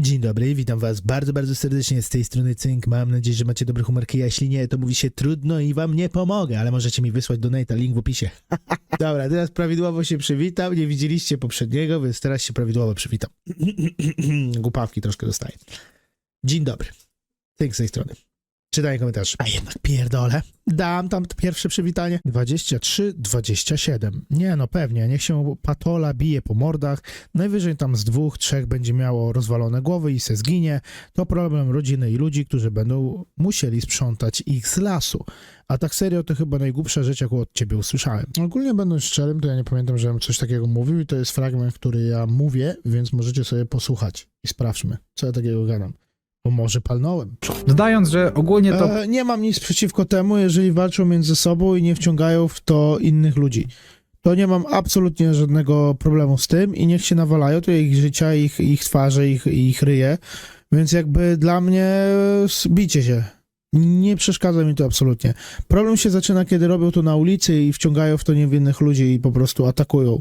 Dzień dobry, witam was bardzo, bardzo serdecznie z tej strony Cynk. Mam nadzieję, że macie dobry humor, a jeśli nie, to mówi się trudno i wam nie pomogę, ale możecie mi wysłać donata, link w opisie. Dobra, teraz prawidłowo się przywitam, nie widzieliście poprzedniego, więc teraz się prawidłowo przywitam. Głupawki troszkę dostaję. Dzień dobry, Cynk z tej strony. Czytaj komentarz. A jednak pierdolę. Dam tam pierwsze przywitanie. 23, 27. Nie no, pewnie. Niech się patola bije po mordach. Najwyżej tam z dwóch, trzech będzie miało rozwalone głowy i se zginie. To problem rodziny i ludzi, którzy będą musieli sprzątać ich z lasu. A tak serio, to chyba najgłupsza rzecz, jaką od ciebie usłyszałem. Ogólnie będąc szczerym, to ja nie pamiętam, żebym coś takiego mówił i to jest fragment, który ja mówię, więc możecie sobie posłuchać i sprawdźmy, co ja takiego gadam. Bo może palnąłem. Dodając, że ogólnie to E, nie mam nic przeciwko temu, jeżeli walczą między sobą i nie wciągają w to innych ludzi. To nie mam absolutnie żadnego problemu z tym i niech się nawalają, to ich życia, ich, ich twarze, ich, ich ryje. Więc jakby dla mnie bicie się. Nie przeszkadza mi to absolutnie. Problem się zaczyna, kiedy robią to na ulicy i wciągają w to niewinnych ludzi i po prostu atakują.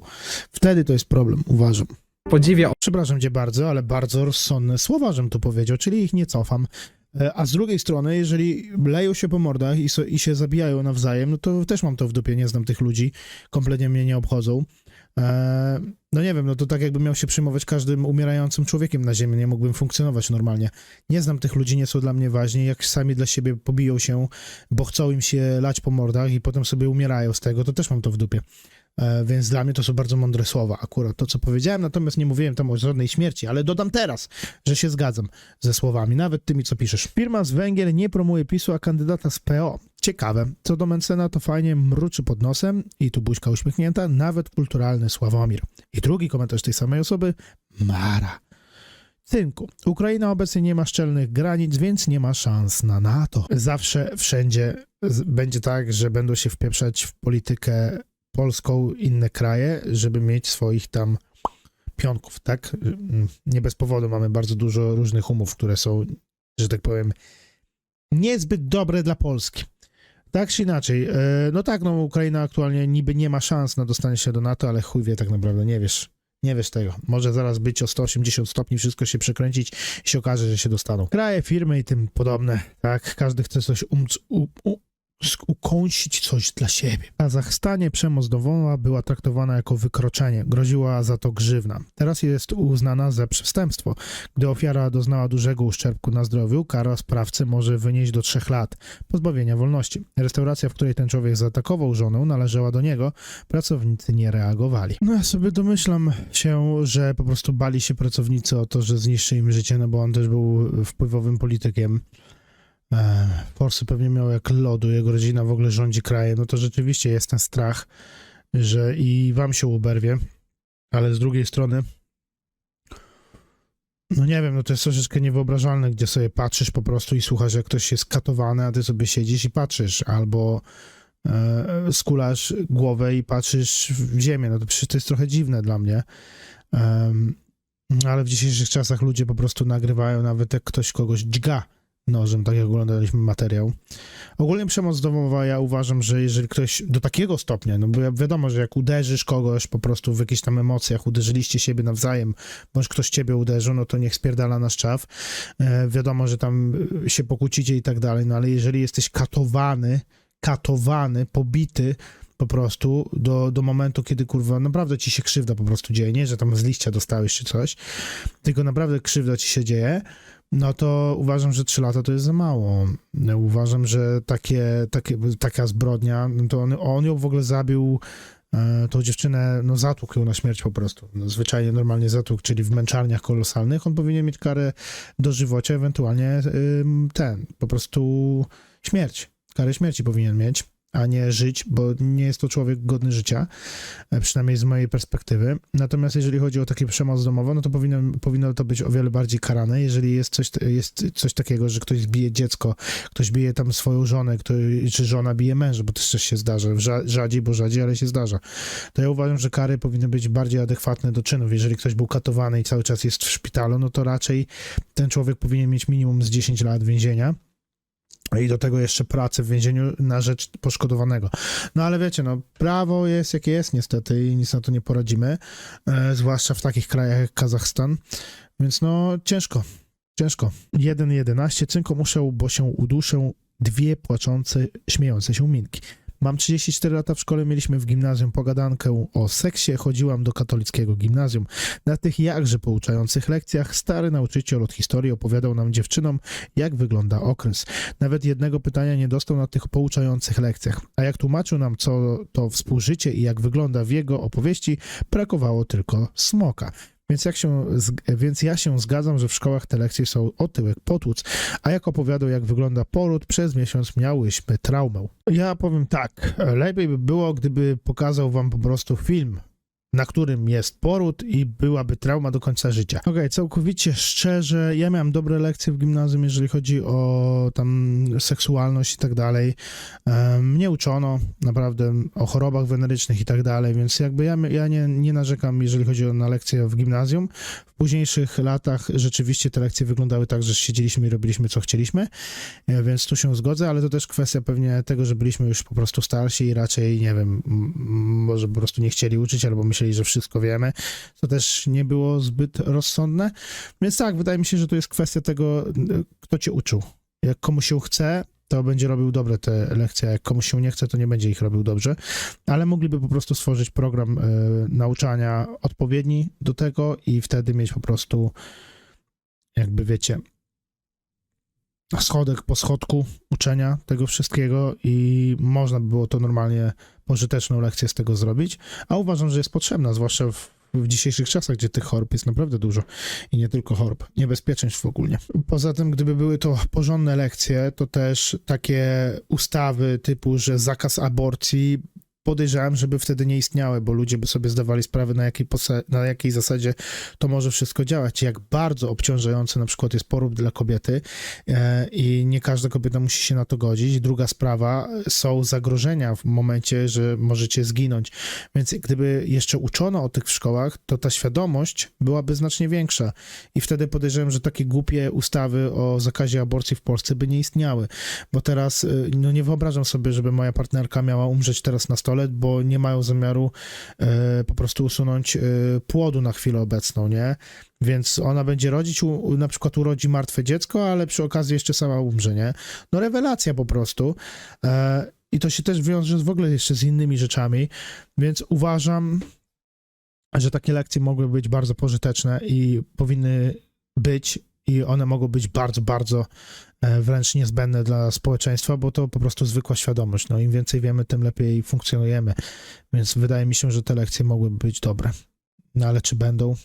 Wtedy to jest problem, uważam. Podziwia Przepraszam cię bardzo, ale bardzo rozsądne słowa, żem tu powiedział, czyli ich nie cofam. E, A z drugiej strony, jeżeli leją się po mordach i, so, i się zabijają nawzajem, no to też mam to w dupie, nie znam tych ludzi, kompletnie mnie nie obchodzą. E, no nie wiem, no to tak jakbym miał się przyjmować każdym umierającym człowiekiem na ziemi, nie mógłbym funkcjonować normalnie. Nie znam tych ludzi, nie są dla mnie ważni, jak sami dla siebie pobiją się, bo chcą im się lać po mordach i potem sobie umierają z tego, to też mam to w dupie. E, Więc dla mnie to są bardzo mądre słowa, akurat to, co powiedziałem, natomiast nie mówiłem tam o żadnej śmierci, ale dodam teraz, że się zgadzam ze słowami, nawet tymi, co piszesz. Firma z Węgier nie promuje PiSu, a kandydata z PO. Ciekawe. Co do Mencena, to fajnie mruczy pod nosem i tu buźka uśmiechnięta, nawet kulturalny Sławomir. I drugi komentarz tej samej osoby, Mara. Cynku, Ukraina obecnie nie ma szczelnych granic, więc nie ma szans na NATO. Zawsze, wszędzie będzie tak, że będą się wpieprzać w politykę polską inne kraje, żeby mieć swoich tam pionków, tak? Nie bez powodu mamy bardzo dużo różnych umów, które są, że tak powiem, niezbyt dobre dla Polski. Tak czy inaczej, e, no tak, no Ukraina aktualnie niby nie ma szans na dostanie się do NATO, ale chuj wie tak naprawdę, nie wiesz. Nie wiesz tego. Może zaraz być o 180 stopni, wszystko się przekręcić i się okaże, że się dostaną. Kraje, firmy i tym podobne, tak? Każdy chce coś umc, u, u, sk- ukąsić coś dla siebie. W Kazachstanie przemoc domowa była traktowana jako wykroczenie, groziła za to grzywna. Teraz jest uznana za przestępstwo. Gdy ofiara doznała dużego uszczerbku na zdrowiu, kara sprawcy może wynieść do trzech lat pozbawienia wolności. Restauracja, w której ten człowiek zaatakował żonę, należała do niego. Pracownicy nie reagowali. No ja sobie domyślam się, że po prostu bali się pracownicy o to, że zniszczy im życie, no bo on też był wpływowym politykiem. E, Forsy pewnie miał jak lodu, jego rodzina w ogóle rządzi krajem, no to rzeczywiście jest ten strach, że i wam się uberwie, ale z drugiej strony no nie wiem, no to jest troszeczkę niewyobrażalne, gdzie sobie patrzysz po prostu i słuchasz, jak ktoś jest katowany, a ty sobie siedzisz i patrzysz, albo e, skulasz głowę i patrzysz w ziemię, no to przecież to jest trochę dziwne dla mnie. Em, ale w dzisiejszych czasach ludzie po prostu nagrywają, nawet jak ktoś kogoś dźga nożem, tak jak oglądaliśmy materiał. Ogólnie przemoc domowa, ja uważam, że jeżeli ktoś do takiego stopnia, no bo wiadomo, że jak uderzysz kogoś po prostu w jakichś tam emocjach, uderzyliście siebie nawzajem, bądź ktoś ciebie uderzył, no to niech spierdala na szczaw. E, wiadomo, że tam się pokłócicie i tak dalej, no ale jeżeli jesteś katowany, katowany, pobity po prostu do, do momentu, kiedy kurwa naprawdę ci się krzywda po prostu dzieje, nie, że tam z liścia dostałeś czy coś, tylko naprawdę krzywda ci się dzieje, no to uważam, że 3 lata to jest za mało. Uważam, że takie, takie, taka zbrodnia, no to on, on ją w ogóle zabił, e, tą dziewczynę, no zatłukł ją na śmierć po prostu. No, zwyczajnie normalnie zatłukł, czyli w męczarniach kolosalnych. On powinien mieć karę dożywocia, ewentualnie ten, po prostu śmierć. Karę śmierci powinien mieć, a nie żyć, bo nie jest to człowiek godny życia, e, przynajmniej z mojej perspektywy. Natomiast jeżeli chodzi o takie przemoc domową, no to powinno, powinno to być o wiele bardziej karane. Jeżeli jest coś, jest coś takiego, że ktoś bije dziecko, ktoś bije tam swoją żonę, kto, czy żona bije męża, bo też się zdarza, Rza- rzadziej, bo rzadziej, ale się zdarza. To ja uważam, że kary powinny być bardziej adekwatne do czynów. Jeżeli ktoś był katowany i cały czas jest w szpitalu, no to raczej ten człowiek powinien mieć minimum z 10 lat więzienia I do tego jeszcze pracę w więzieniu na rzecz poszkodowanego. No ale wiecie, no prawo jest jakie jest niestety i nic na to nie poradzimy, e, zwłaszcza w takich krajach jak Kazachstan. Więc no ciężko, ciężko. 1.11, cynko muszę, bo się uduszę, dwie płaczące, śmiejące się minki. Mam 34 lata, w szkole mieliśmy w gimnazjum pogadankę o seksie, chodziłam do katolickiego gimnazjum. Na tych jakże pouczających lekcjach stary nauczyciel od historii opowiadał nam dziewczynom, jak wygląda okres. Nawet jednego pytania nie dostał na tych pouczających lekcjach. A jak tłumaczył nam, co to współżycie i jak wygląda w jego opowieści, brakowało tylko smoka. Więc, jak się, więc ja się zgadzam, że w szkołach te lekcje są otyłek potłuc, a jak opowiadał, jak wygląda poród, przez miesiąc miałyśmy traumę. Ja powiem tak, lepiej by było, gdyby pokazał wam po prostu film, na którym jest poród i byłaby trauma do końca życia. Okej, całkowicie szczerze, ja miałem dobre lekcje w gimnazjum, jeżeli chodzi o tam seksualność i tak dalej. Mnie uczono naprawdę o chorobach wenerycznych i tak dalej, więc jakby ja, ja nie, nie narzekam, jeżeli chodzi o na lekcje w gimnazjum. W późniejszych latach rzeczywiście te lekcje wyglądały tak, że siedzieliśmy i robiliśmy co chcieliśmy, e, więc tu się zgodzę, ale to też kwestia pewnie tego, że byliśmy już po prostu starsi i raczej, nie wiem, może po prostu nie chcieli uczyć albo myśleli, że wszystko wiemy, co też nie było zbyt rozsądne. Więc tak, wydaje mi się, że to jest kwestia tego, kto cię uczył. Jak komuś się chce, to będzie robił dobre te lekcje, a jak komuś się nie chce, to nie będzie ich robił dobrze, ale mogliby po prostu stworzyć program e, nauczania odpowiedni do tego i wtedy mieć po prostu jakby wiecie schodek po schodku uczenia tego wszystkiego i można by było to normalnie pożyteczną lekcję z tego zrobić, a uważam, że jest potrzebna, zwłaszcza w w dzisiejszych czasach, gdzie tych chorób jest naprawdę dużo i nie tylko chorób, niebezpieczeństw ogólnie. Poza tym, gdyby były to porządne lekcje, to też takie ustawy typu, że zakaz aborcji podejrzewam, żeby wtedy nie istniały, bo ludzie by sobie zdawali sprawę, na jakiej, na jakiej zasadzie to może wszystko działać, jak bardzo obciążający na przykład jest porób dla kobiety e, i nie każda kobieta musi się na to godzić. Druga sprawa, są zagrożenia w momencie, że możecie zginąć, więc gdyby jeszcze uczono o tych w szkołach, to ta świadomość byłaby znacznie większa. I wtedy podejrzewam, że takie głupie ustawy o zakazie aborcji w Polsce by nie istniały, bo teraz y, no nie wyobrażam sobie, żeby moja partnerka miała umrzeć teraz na stole, bo nie mają zamiaru e, po prostu usunąć e, płodu na chwilę obecną, nie? Więc ona będzie rodzić, na przykład urodzi martwe dziecko, ale przy okazji jeszcze sama umrze, nie? No rewelacja po prostu. E, I to się też wiąże w ogóle jeszcze z innymi rzeczami, więc uważam, że takie lekcje mogły być bardzo pożyteczne i powinny być i one mogą być bardzo, bardzo e, wręcz niezbędne dla społeczeństwa, bo to po prostu zwykła świadomość. No im więcej wiemy, tym lepiej funkcjonujemy. Więc wydaje mi się, że te lekcje mogłyby być dobre. No ale czy będą?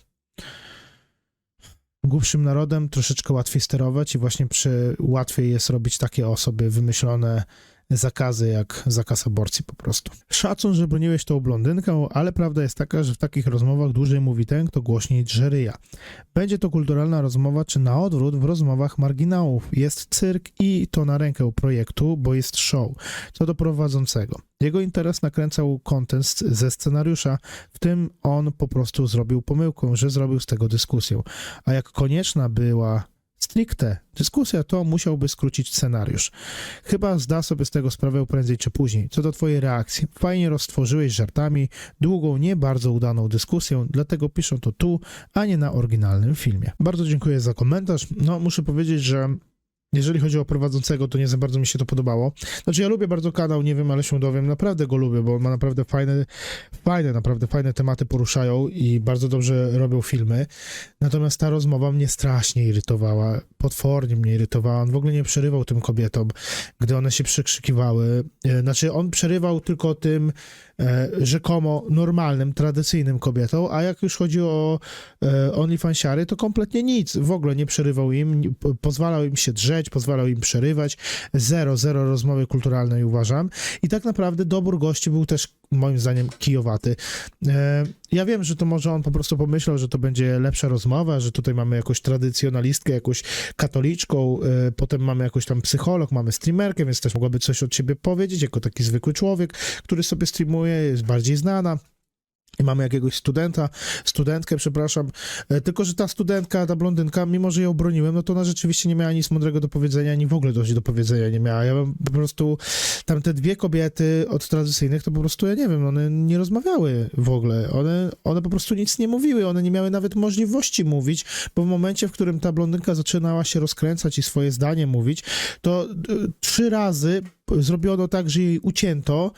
Głupszym narodem troszeczkę łatwiej sterować i właśnie przy łatwiej jest robić takie osoby wymyślone zakazy jak zakaz aborcji po prostu. Szacun, że broniłeś tą blondynkę, ale prawda jest taka, że w takich rozmowach dłużej mówi ten, kto głośniej drze ryja. Będzie to kulturalna rozmowa, czy na odwrót w rozmowach marginałów. Jest cyrk i to na rękę projektu, bo jest show. Co do prowadzącego. Jego interes nakręcał kontent ze scenariusza, w tym on po prostu zrobił pomyłkę, że zrobił z tego dyskusję. A jak konieczna była stricte dyskusja, to musiałby skrócić scenariusz. Chyba zda sobie z tego sprawę prędzej czy później. Co do twojej reakcji, fajnie roztworzyłeś żartami długą, nie bardzo udaną dyskusję, dlatego piszę to tu, a nie na oryginalnym filmie. Bardzo dziękuję za komentarz. No, muszę powiedzieć, że jeżeli chodzi o prowadzącego, to nie za bardzo mi się to podobało. Znaczy, ja lubię bardzo kanał, nie wiem, ale się dowiem, naprawdę go lubię, bo on ma naprawdę fajne, fajne, naprawdę fajne tematy poruszają i bardzo dobrze robią filmy. Natomiast ta rozmowa mnie strasznie irytowała, potwornie mnie irytowała. On w ogóle nie przerywał tym kobietom, gdy one się przekrzykiwały. E, Znaczy, on przerywał tylko tym e, rzekomo normalnym, tradycyjnym kobietom, a jak już chodzi o e, OnlyFansiary, to kompletnie nic. W ogóle nie przerywał im, pozwalał im się drzeć, pozwalał im przerywać. Zero, zero rozmowy kulturalnej uważam. I tak naprawdę dobór gości był też moim zdaniem kijowaty. E, Ja wiem, że to może on po prostu pomyślał, że to będzie lepsza rozmowa, że tutaj mamy jakąś tradycjonalistkę, jakąś katoliczką, e, potem mamy jakąś tam psycholog, mamy streamerkę, więc też mogłaby coś od siebie powiedzieć, jako taki zwykły człowiek, który sobie streamuje, jest bardziej znana. I mamy jakiegoś studenta, studentkę, przepraszam, e, tylko że ta studentka, ta blondynka, mimo że ją broniłem, no to ona rzeczywiście nie miała nic mądrego do powiedzenia, ani w ogóle dość do powiedzenia nie miała. Ja bym po prostu, tam te dwie kobiety od tradycyjnych, to po prostu, ja nie wiem, one nie rozmawiały w ogóle, one, one po prostu nic nie mówiły, one nie miały nawet możliwości mówić, bo w momencie, w którym ta blondynka zaczynała się rozkręcać i swoje zdanie mówić, to y, trzy razy zrobiono tak, że jej ucięto,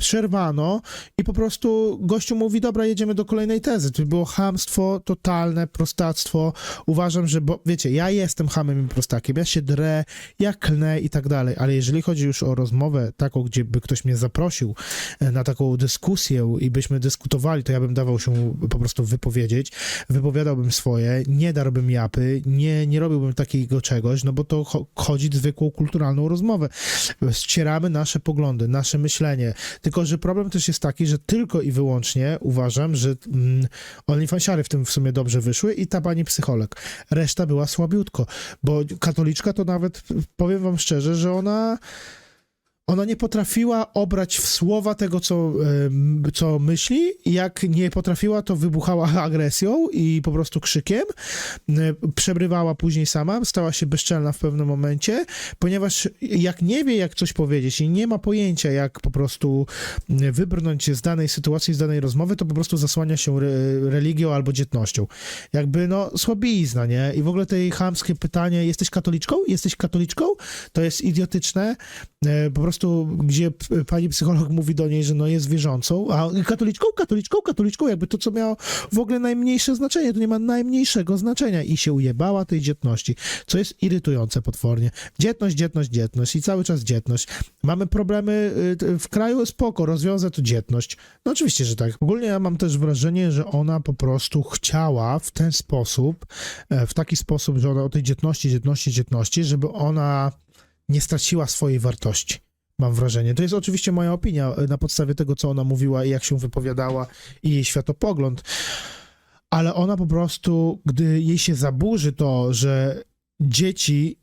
przerwano i po prostu gościu mówi, dobra, jedziemy do kolejnej tezy. To było chamstwo, totalne prostactwo. Uważam, że, bo wiecie, ja jestem hamem i prostakiem, ja się drę, ja klnę i tak dalej, ale jeżeli chodzi już o rozmowę taką, gdzie by ktoś mnie zaprosił e, na taką dyskusję i byśmy dyskutowali, to ja bym dawał się po prostu wypowiedzieć, wypowiadałbym swoje, nie darłbym japy, nie, nie robiłbym takiego czegoś, no bo to cho- chodzi zwykłą kulturalną rozmowę. Ścieramy nasze poglądy, nasze myślenie, tylko, że problem też jest taki, że tylko i wyłącznie uważam, że mm, OnlyFansiary w tym w sumie dobrze wyszły i ta pani psycholog. Reszta była słabiutko, bo katoliczka to nawet, powiem wam szczerze, że ona ona nie potrafiła obrać w słowa tego, co, co myśli. Jak nie potrafiła, to wybuchała agresją i po prostu krzykiem. E, Przebrywała później sama, stała się bezczelna w pewnym momencie, ponieważ jak nie wie, jak coś powiedzieć i nie ma pojęcia, jak po prostu m, wybrnąć z danej sytuacji, z danej rozmowy, to po prostu zasłania się re, religią albo dzietnością. Jakby, no, słabizna, nie? I w ogóle tej chamskie pytanie, jesteś katoliczką? Jesteś katoliczką? To jest idiotyczne. E, Po prostu, gdzie p- pani psycholog mówi do niej, że no jest wierzącą, a katoliczką, katoliczką, katoliczką, jakby to, co miało w ogóle najmniejsze znaczenie, to nie ma najmniejszego znaczenia i się ujebała tej dzietności, co jest irytujące potwornie. Dzietność, dzietność, dzietność i cały czas dzietność. Mamy problemy y, w kraju, spoko, rozwiąże to dzietność. No oczywiście, że tak. Ogólnie ja mam też wrażenie, że ona po prostu chciała w ten sposób, e, w taki sposób, że ona o tej dzietności, dzietności, dzietności, żeby ona nie straciła swojej wartości. Mam wrażenie. To jest oczywiście moja opinia e, na podstawie tego, co ona mówiła i jak się wypowiadała i jej światopogląd. Ale ona po prostu, gdy jej się zaburzy to, że dzieci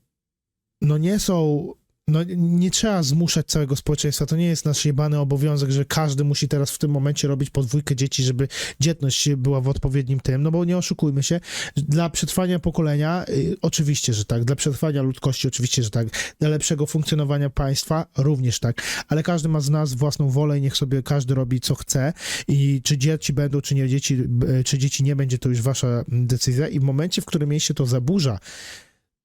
no nie są. No, nie trzeba zmuszać całego społeczeństwa. To nie jest nasz jebany obowiązek, że każdy musi teraz w tym momencie robić podwójkę dzieci, żeby dzietność była w odpowiednim tym. No bo nie oszukujmy się, dla przetrwania pokolenia y, oczywiście, że tak. Dla przetrwania ludzkości oczywiście, że tak. Dla lepszego funkcjonowania państwa również tak. Ale każdy ma z nas własną wolę i niech sobie każdy robi co chce. I czy dzieci będą, czy nie dzieci, b- czy dzieci nie będzie, to już wasza decyzja. I w momencie, w którym jej się to zaburza,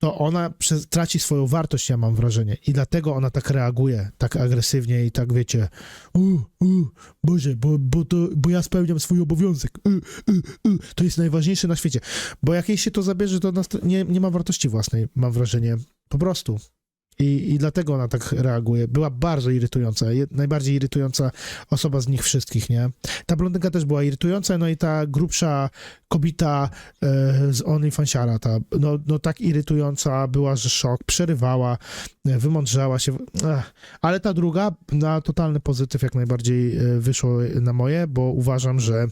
to ona traci swoją wartość, ja mam wrażenie. I dlatego ona tak reaguje, tak agresywnie i tak, wiecie, u, u, Boże, bo, bo, to, bo ja spełniam swój obowiązek. U, u, u. To jest najważniejsze na świecie. Bo jak jej się to zabierze, to nie, nie ma wartości własnej, mam wrażenie. Po prostu. I, I dlatego ona tak reaguje. Była bardzo irytująca. Najbardziej irytująca osoba z nich wszystkich, nie? Ta blondynka też była irytująca, no i ta grubsza kobita e, z OnlyFansiara, ta, no, no tak irytująca była, że szok, przerywała, e, wymądrzała się. Ech. Ale ta druga na totalny pozytyw jak najbardziej e, wyszło na moje, bo uważam, że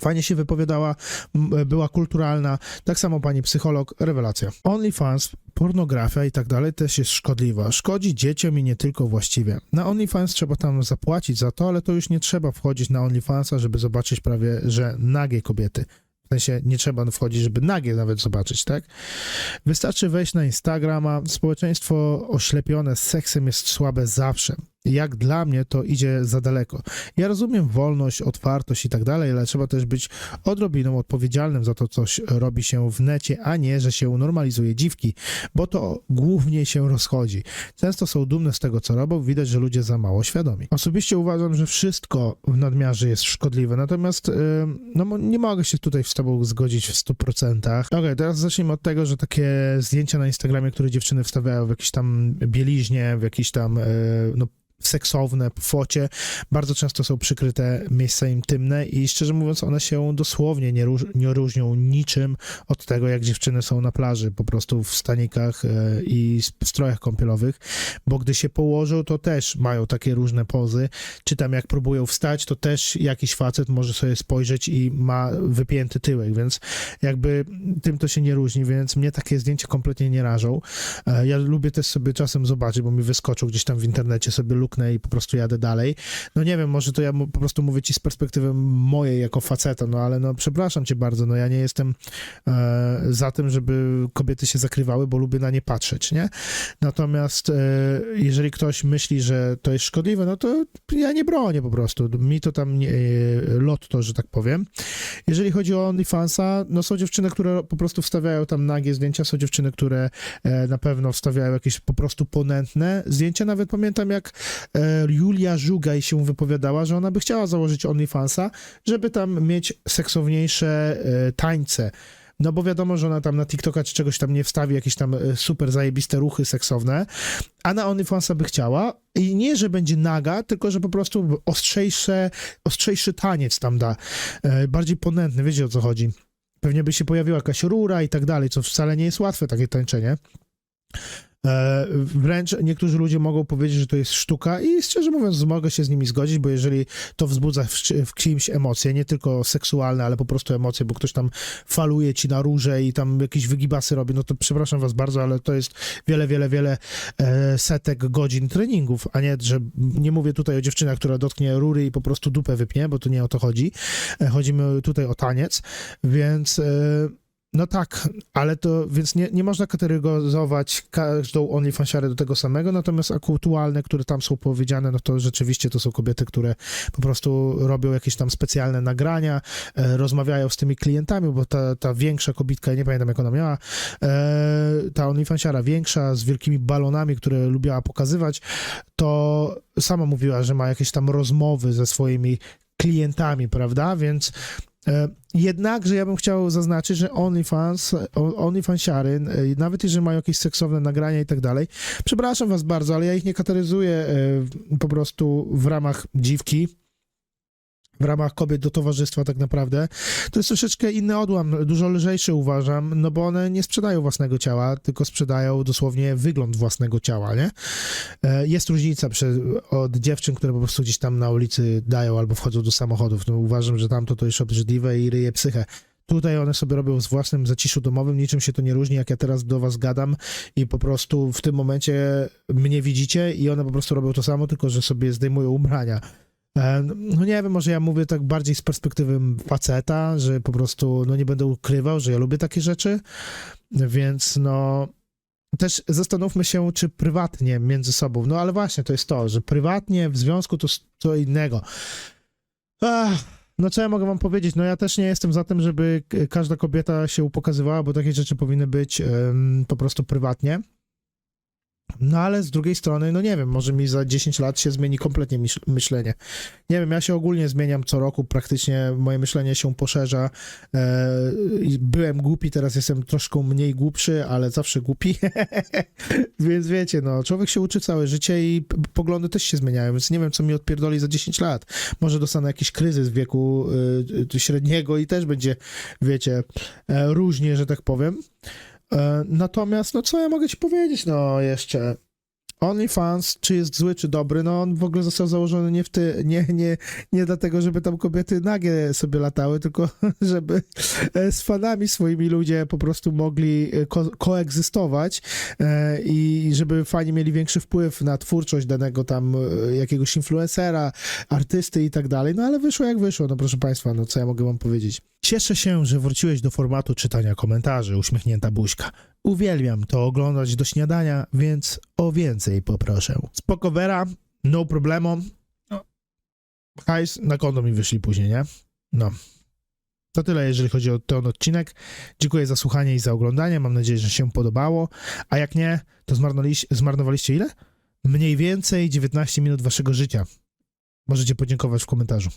Fajnie się wypowiadała, m, była kulturalna. Tak samo pani psycholog, rewelacja. OnlyFans, pornografia i tak dalej też jest szkodliwa. Szkodzi dzieciom i nie tylko właściwie. Na OnlyFans trzeba tam zapłacić za to, ale to już nie trzeba wchodzić na OnlyFansa, żeby zobaczyć prawie, że nagie kobiety. W sensie nie trzeba wchodzić, żeby nagie nawet zobaczyć, tak? Wystarczy wejść na Instagrama. Społeczeństwo oślepione seksem jest słabe zawsze. Jak dla mnie to idzie za daleko. Ja rozumiem wolność, otwartość i tak dalej, ale trzeba też być odrobiną odpowiedzialnym za to, co robi się w necie, a nie, że się normalizuje dziwki, bo to głównie się rozchodzi. Często są dumne z tego, co robią, widać, że ludzie za mało świadomi. Osobiście uważam, że wszystko w nadmiarze jest szkodliwe, natomiast ym, no, nie mogę się tutaj z tobą zgodzić w 100%. Okej, teraz zacznijmy od tego, że takie zdjęcia na Instagramie, które dziewczyny wstawiają w jakiejś tam bieliźnie, w jakiś tam e, no, seksowne w focie, bardzo często są przykryte miejsca intymne i szczerze mówiąc one się dosłownie nie, róż, nie różnią niczym od tego, jak dziewczyny są na plaży, po prostu w stanikach e, i strojach kąpielowych, bo gdy się położą, to też mają takie różne pozy, czy tam jak próbują wstać, to też jakiś facet może sobie spojrzeć i ma wypięty tyłek, więc jakby tym to się nie różni, więc mnie takie zdjęcia kompletnie nie rażą. E, Ja lubię też sobie czasem zobaczyć, bo mi wyskoczą gdzieś tam w internecie, sobie luknąć i po prostu jadę dalej. No nie wiem, może to ja po prostu mówię ci z perspektywy mojej jako faceta, no ale no przepraszam cię bardzo, no ja nie jestem e, za tym, żeby kobiety się zakrywały, bo lubię na nie patrzeć, nie? Natomiast e, jeżeli ktoś myśli, że to jest szkodliwe, no to ja nie bronię po prostu. Mi to tam nie, e, lotto, że tak powiem. Jeżeli chodzi o OnlyFansa, no są dziewczyny, które po prostu wstawiają tam nagie zdjęcia, są dziewczyny, które e, na pewno wstawiają jakieś po prostu ponętne zdjęcia. Nawet pamiętam, jak Julia Żugaj się wypowiadała, że ona by chciała założyć OnlyFansa, żeby tam mieć seksowniejsze e, tańce. No bo wiadomo, że ona tam na TikToka czy czegoś tam nie wstawi, jakieś tam e, super zajebiste ruchy seksowne, a na OnlyFansa by chciała. I nie, że będzie naga, tylko że po prostu ostrzejsze, ostrzejszy taniec tam da. E, bardziej ponętny, wiecie o co chodzi. Pewnie by się pojawiła jakaś rura i tak dalej, co wcale nie jest łatwe, takie tańczenie. E, wręcz niektórzy ludzie mogą powiedzieć, że to jest sztuka i szczerze mówiąc mogę się z nimi zgodzić, bo jeżeli to wzbudza w, w kimś emocje, nie tylko seksualne, ale po prostu emocje, bo ktoś tam faluje ci na rurze i tam jakieś wygibasy robi, no to przepraszam was bardzo, ale to jest wiele, wiele, wiele e, setek godzin treningów, a nie, że nie mówię tutaj o dziewczynach, która dotknie rury i po prostu dupę wypnie, bo to nie o to chodzi. E, chodzi mi tutaj o taniec, więc... no tak, ale to, więc nie, nie można kategoryzować każdą OnlyFansiarę do tego samego, natomiast aktualne, które tam są powiedziane, no to rzeczywiście to są kobiety, które po prostu robią jakieś tam specjalne nagrania, e, rozmawiają z tymi klientami, bo ta, ta większa kobitka, nie pamiętam jak ona miała, e, ta OnlyFansiara większa, z wielkimi balonami, które lubiła pokazywać, to sama mówiła, że ma jakieś tam rozmowy ze swoimi klientami, prawda, więc Jednakże ja bym chciał zaznaczyć, że OnlyFans, OnlyFansiary, e, nawet jeżeli mają jakieś seksowne nagrania i tak dalej, przepraszam was bardzo, ale ja ich nie kategoryzuję e, po prostu w ramach dziwki, w ramach kobiet do towarzystwa tak naprawdę. To jest troszeczkę inny odłam, dużo lżejszy uważam, no bo one nie sprzedają własnego ciała, tylko sprzedają dosłownie wygląd własnego ciała, nie? E, Jest różnica od dziewczyn, które po prostu gdzieś tam na ulicy dają albo wchodzą do samochodów. No, uważam, że tamto to jest obrzydliwe i ryje psychę. Tutaj one sobie robią z własnym zaciszu domowym, niczym się to nie różni, jak ja teraz do was gadam i po prostu w tym momencie mnie widzicie i one po prostu robią to samo, tylko że sobie zdejmują ubrania. E, No nie wiem, może ja mówię tak bardziej z perspektywy faceta, że po prostu no nie będę ukrywał, że ja lubię takie rzeczy, więc no też zastanówmy się, czy prywatnie między sobą, no ale właśnie to jest to, że prywatnie w związku to co innego. Ach, no co ja mogę wam powiedzieć? No ja też nie jestem za tym, żeby każda kobieta się pokazywała, bo takie rzeczy powinny być po prostu prywatnie. No ale z drugiej strony, no nie wiem, może mi za 10 lat się zmieni kompletnie myślenie. Nie wiem, ja się ogólnie zmieniam co roku, praktycznie moje myślenie się poszerza. E, byłem głupi, teraz jestem troszkę mniej głupszy, ale zawsze głupi. więc wiecie, no, człowiek się uczy całe życie i poglądy też się zmieniają, więc nie wiem, co mi odpierdoli za 10 lat. Może dostanę jakiś kryzys w wieku y, y, średniego i też będzie, wiecie, e, różnie, że tak powiem. E, Natomiast, no co ja mogę ci powiedzieć, no jeszcze. OnlyFans, czy jest zły, czy dobry, no on w ogóle został założony nie w ty, nie, nie, nie dlatego, żeby tam kobiety nagie sobie latały, tylko żeby e, z fanami swoimi ludzie po prostu mogli e, ko koegzystować e, i żeby fani mieli większy wpływ na twórczość danego tam jakiegoś influencera, artysty i tak dalej, no ale wyszło jak wyszło, no proszę państwa, no co ja mogę wam powiedzieć. Cieszę się, że wróciłeś do formatu czytania komentarzy, uśmiechnięta buźka. Uwielbiam to oglądać do śniadania, więc o więcej poproszę. Spoko Vera, no problemo. No. Hajs, na konto mi wyszli później, nie? No. To tyle, jeżeli chodzi o ten odcinek. Dziękuję za słuchanie i za oglądanie. Mam nadzieję, że się podobało. A jak nie, to zmarnowaliście ile? Mniej więcej 19 minut waszego życia. Możecie podziękować w komentarzu.